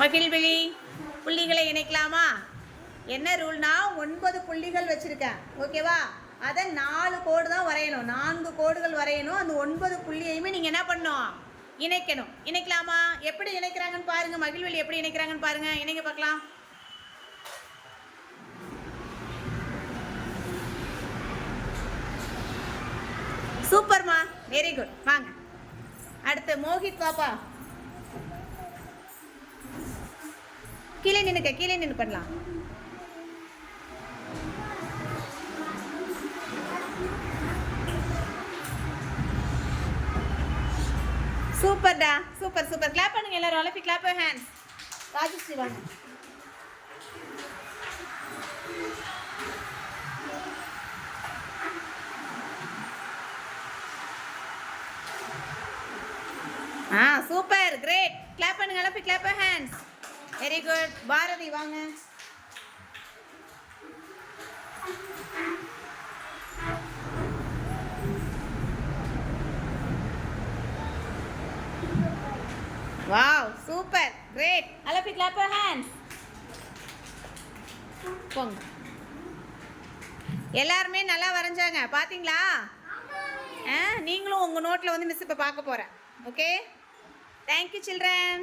மகிழ்விழி. புள்ளிகளை இணைக்கலாமா? என்ன ரூல்னா ஒன்பது புள்ளிகள் வச்சுருக்கேன். ஓகேவா அதை நாலு கோடு தான் வரையணும். நான்கு கோடுகள் வரையணும். அந்த ஒன்பது புள்ளியையுமே நீங்கள் என்ன பண்ணும் இணைக்கணும். இணைக்கலாமா? எப்படி இணைக்கிறாங்கன்னு பாருங்க. மகிழ்வெளி எப்படி இணைக்கிறாங்கன்னு பாருங்க. இணைங்க பார்க்கலாம். சூப்பர்மா. வெரி குட் வாங்க. அடுத்து மோஹித் பாப்பா. கீழே நின்னுக்க கீழே நின்று பண்ணலாம். சூப்பர்டா சூப்பர் சூப்பர் கிளாப் பண்ணுங்க எல்லாரும் அலப்பி கிளாப் ஹேண்ட்ஸ் ராஜஸ்ரீ வாங்க. ஆ சூப்பர் கிரேட் கிளாப் பண்ணுங்க Alleppey clap hands very good Bharathi வாங்க. வாவ் சூப்பர் கிரேட் அலப்பி கிளாப் ஹேண்ட்ஸ் போங்க. எல்லாருமே நல்லா வரைஞ்சாங்க. பாத்தீங்களா? ஆ நீங்களும் உங்கள் நோட்டில் வந்து மிஸ் இப்போ பார்க்க போகிறேன் ஓகே தேங்க்யூ சில்ட்ரன்